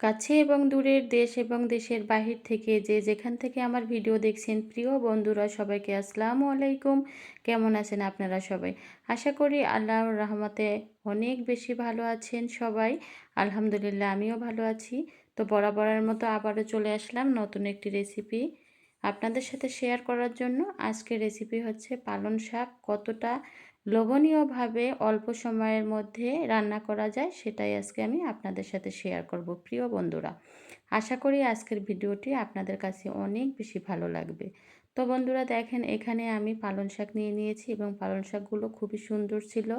কাছে এবং দূরের দেশ এবং দেশের বাহির থেকে যে যেখান থেকে আমার ভিডিও দেখছেন, প্রিয় বন্ধুরা সবাইকে আসসালামু আলাইকুম। কেমন আছেন আপনারা সবাই? আশা করি আল্লাহর রহমতে অনেক বেশি ভালো আছেন সবাই। আলহামদুলিল্লাহ আমিও ভালো আছি। তো বরাবরের মতো আবারও চলে আসলাম নতুন একটি রেসিপি আপনাদের সাথে শেয়ার করার জন্য। আজকের রেসিপি হচ্ছে পালন শাক কতটা লোভনীয়ভাবে অল্প সময়ের মধ্যে রান্না করা যায়, সেটাই আজকে আমি আপনাদের সাথে শেয়ার করব। প্রিয় বন্ধুরা, আশা করি আজকের ভিডিওটি আপনাদের কাছে অনেক বেশি ভালো লাগবে। তো বন্ধুরা, দেখেন এখানে আমি পালন শাক নিয়ে নিয়েছি এবং পালন শাকগুলো খুবই সুন্দর ছিল,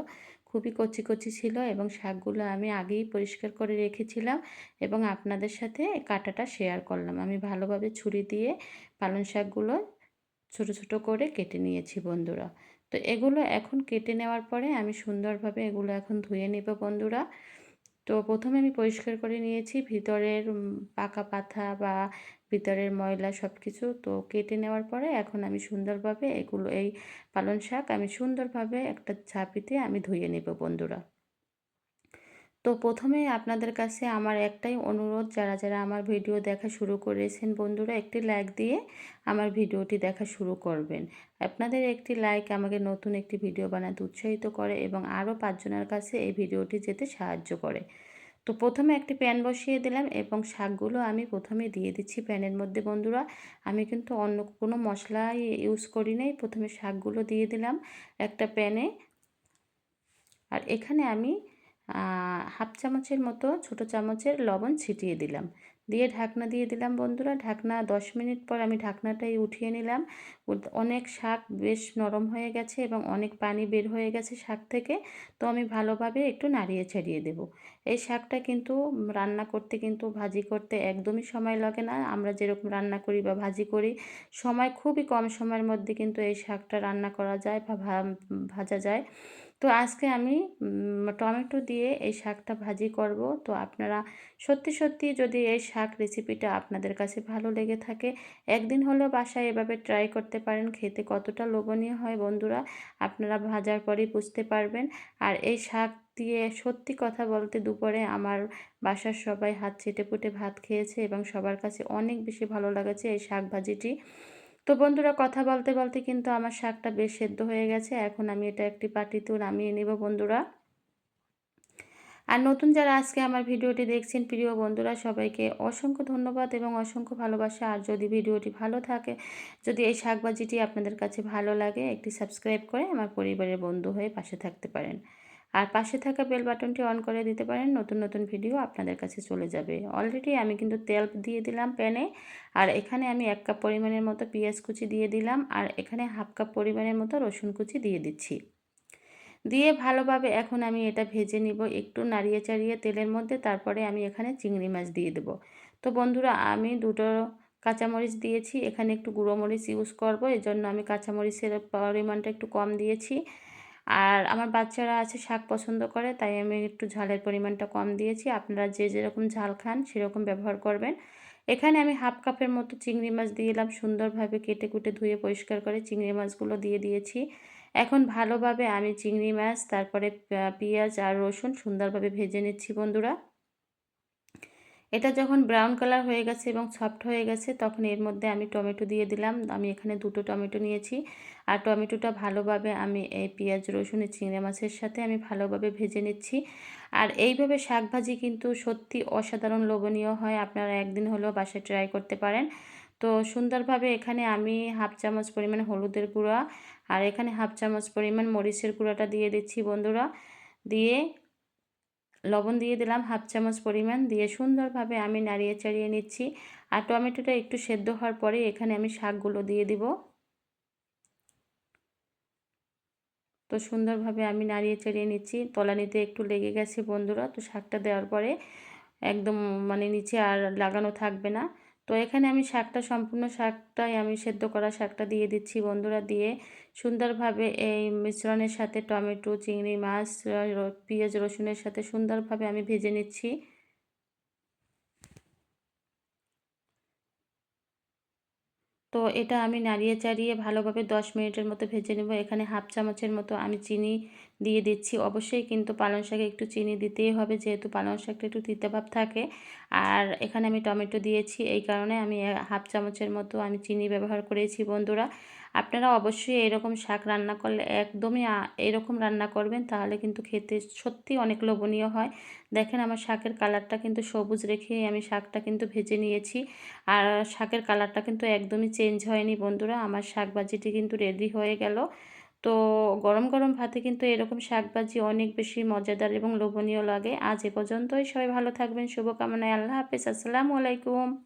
খুবই কচি কচি ছিল এবং শাকগুলো আমি আগেই পরিষ্কার করে রেখেছিলাম এবং আপনাদের সাথে কাটাটা শেয়ার করলাম। আমি ভালোভাবে ছুরি দিয়ে পালন শাকগুলো ছোট ছোট করে কেটে নিয়েছি বন্ধুরা। তো এগুলো এখন কেটে নেওয়ার পরে আমি সুন্দরভাবে এগুলো এখন ধুয়ে নেব বন্ধুরা। তো প্রথমে আমি পরিষ্কার করে নিয়েছি, ভিতরের পাকা পাথা বা ভিতরের ময়লা সব কিছু তো কেটে নেওয়ার পরে এখন আমি সুন্দরভাবে এগুলো, এই পালন শাক আমি সুন্দরভাবে একটা ঝাঁপিতে আমি ধুয়ে নেব বন্ধুরা। তো প্রথমে আপনাদের কাছে আমার একটাই অনুরোধ, যারা যারা আমার ভিডিও দেখা শুরু করেছেন বন্ধুরা, একটি লাইক দিয়ে আমার ভিডিওটি দেখা শুরু করবেন। আপনাদের একটি লাইক আমাকে নতুন একটি ভিডিও বানাতে উৎসাহিত করে এবং আরও পাঁচজনের কাছে এই ভিডিওটি যেতে সাহায্য করে। তো প্রথমে একটি প্যান বসিয়ে দিলাম এবং শাকগুলো আমি প্রথমে দিয়ে দিচ্ছি প্যানের মধ্যে বন্ধুরা। আমি কিন্তু অন্য কোনো মশলা ইউজ করি নাই, প্রথমে শাকগুলো দিয়ে দিলাম একটা প্যানে। আর এখানে আমি হাফ চামচের মতো ছোট চামচের লবণ ছিটিয়ে দিলাম। দিয়ে ঢাকনা দিয়ে দিলাম বন্ধুরা। ঢাকনা দশ মিনিট পর আমি ঢাকনাটাই উঠিয়ে নিলাম। অনেক শাক বেশ নরম হয়ে গেছে এবং অনেক পানি বের হয়ে গেছে শাক থেকে। তো আমি ভালোভাবে একটু নাড়িয়ে ছাড়িয়ে দেব। এই শাকটা কিন্তু রান্না করতে কিন্তু ভাজি করতে একদমই সময় লাগে না। আমরা যেরকম রান্না করি বা ভাজি করি, সময় খুবই কম সময়ের মধ্যে কিন্তু এই শাকটা রান্না করা যায় বা ভাজা যায়। তো আজকে আমি টমেটো দিয়ে এই শাকটা ভাজি করব। তো আপনারা সত্যি সত্যি যদি এই শাক রেসিপিটা আপনাদের কাছে ভালো লেগে থাকে, একদিন হলেও বাসায় এভাবে ট্রাই করতে পারেন। খেতে কতটা লোভনীয় হয় বন্ধুরা, আপনারা ভাজার পরেই বুঝতে পারবেন। আর এই শাক দিয়ে সত্যি কথা বলতে দুপুরে আমার বাসার সবাই হাত চেটে পুটে ভাত খেয়েছে এবং সবার কাছে অনেক বেশি ভালো লাগেছে এই শাক ভাজিটি। তো বন্ধুরা কথা বলতে বলতে কিন্তু আমার শাকটা বেশ সেদ্ধ হয়ে গেছে। এখন আমি এটা একটি পাটিতেও নামিয়ে নেব বন্ধুরা। আর নতুন যারা আজকে আমার ভিডিওটি দেখছেন, প্রিয় বন্ধুরা, সবাইকে অসংখ্য ধন্যবাদ এবং অসংখ্য ভালোবাসা। আর যদি ভিডিওটি ভালো থাকে, যদি এই শাকবাজিটি আপনাদের কাছে ভালো লাগে, একটি সাবস্ক্রাইব করে আমার পরিবারের বন্ধু হয়ে পাশে থাকতে পারেন। আর পাশে থাকা বেল বাটনটি অন করে দিতে পারেন, নতুন নতুন ভিডিও আপনাদের কাছে চলে যাবে। অলরেডি আমি কিন্তু তেল দিয়ে দিলাম প্যানে আর এখানে আমি এক কাপ পরিমাণের মতো পেঁয়াজ কুচি দিয়ে দিলাম, আর এখানে হাফ কাপ পরিমাণের মতো রসুন কুচি দিয়ে দিচ্ছি। দিয়ে ভালোভাবে এখন আমি এটা ভেজে নিব, একটু নাড়িয়ে চাড়িয়ে তেলের মধ্যে, তারপরে আমি এখানে চিংড়ি মাছ দিয়ে দেবো। তো বন্ধুরা, আমি দুটো কাঁচামরিচ দিয়েছি, এখানে একটু গুঁড়ো মরিচ ইউজ করব এই জন্য আমি কাঁচামরিচের পরিমাণটা একটু কম দিয়েছি। আর আমার বাচ্চারা আছে, শাক পছন্দ করে, তাই আমি একটু ঝালের পরিমাণটা কম দিয়েছি। আপনারা যে যেরকম ঝাল খান, সেরকম ব্যবহার করবেন। এখানে আমি হাফ কাপের মতো চিংড়ি মাছ দিয়ে এলাম সুন্দরভাবে কেটে কুটে ধুয়ে পরিষ্কার করে চিংড়ি মাছগুলো দিয়ে দিয়েছি। এখন ভালোভাবে আমি চিংড়ি মাছ, তারপরে পেঁয়াজ আর রসুন সুন্দরভাবে ভেজে নিচ্ছি বন্ধুরা। এটা যখন ব্রাউন কালার হয়ে গেছে এবং সফট হয়ে গেছে, তখন এর মধ্যে আমি টমেটো দিয়ে দিলাম। আমি এখানে দুটো টমেটো নিয়েছি। আর টমেটোটা ভালোভাবে আমি এই পেঁয়াজ রসুনের চিংড়ি মাছের সাথে আমি ভালোভাবে ভেজে নিচ্ছি। আর এইভাবে শাক ভাজি কিন্তু সত্যি অসাধারণ লোভনীয় হয়। আপনারা একদিন হলেও বাসায় ট্রাই করতে পারেন। তো সুন্দরভাবে এখানে আমি হাফ চামচ পরিমাণ হলুদের গুঁড়া আর এখানে হাফ চামচ পরিমাণ মরিচের গুঁড়াটা দিয়ে দিচ্ছি বন্ধুরা। দিয়ে লবণ দিয়ে দিলাম হাফ চামচ পরিমাণ। দিয়ে সুন্দরভাবে আমি নাড়িয়ে চাড়িয়ে নিচ্ছি। আর টমেটোটা একটু সেদ্ধ হওয়ার পরে এখানে আমি শাকগুলো দিয়ে দিব। তো সুন্দরভাবে আমি নাড়িয়ে চাড়িয়ে নিচ্ছি। তলানিতে একটু লেগে গেছে বন্ধুরা। তো শাকটা দেওয়ার পরে একদম মানে নিচে আর লাগানো থাকবে না। তো এখানে আমি শাকটা, সম্পূর্ণ শাকটাই আমি সেদ্ধ করা শাকটা দিয়ে দিচ্ছি বন্ধুরা দিয়ে। সুন্দরভাবে এই মিশ্রণের সাথে টমেটো, চিংড়ি মাছ পেঁয়াজ, রসুনের সাথে সুন্দরভাবে আমি ভেজে নিচ্ছি। তো এটা আমি নাড়িয়ে চাড়িয়ে ভালোভাবে দশ মিনিটের মতো ভেজে নেব। এখানে হাফ চামচের মতো আমি চিনি দিয়ে দিচ্ছি। অবশ্যই কিন্তু পালং শাকে একটু চিনি দিতেই হবে, যেহেতু পালং শাকটা একটু তিতে ভাব থাকে। আর এখানে আমি টমেটো দিয়েছি, এই কারণে আমি হাফ চামচের মতো আমি চিনি ব্যবহার করেছি বন্ধুরা। আপনারা অবশ্যই এরকম শাক রান্না করলে একদমই এরকম রান্না করবেন, তাহলে কিন্তু খেতে সত্যি অনেক লোভনীয় হয়। দেখেন আমার শাকের কালারটা কিন্তু সবুজ রেখে আমি শাকটা কিন্তু ভেজে নিয়েছি। আর শাকের কালারটা কিন্তু একদমই চেঞ্জ হয়নি বন্ধুরা, আমার শাক ভাজিটি কিন্তু রেডি হয়ে গেল। তো গরম গরম ভাতে কিন্তু এরকম শাকভাজি অনেক বেশি মজাদার এবং লোভনীয় লাগে। আজ এ পর্যন্তই, সবাই ভালো থাকবেন, শুভকামনায় আল্লাহ হাফেজ, আসসালামু আলাইকুম।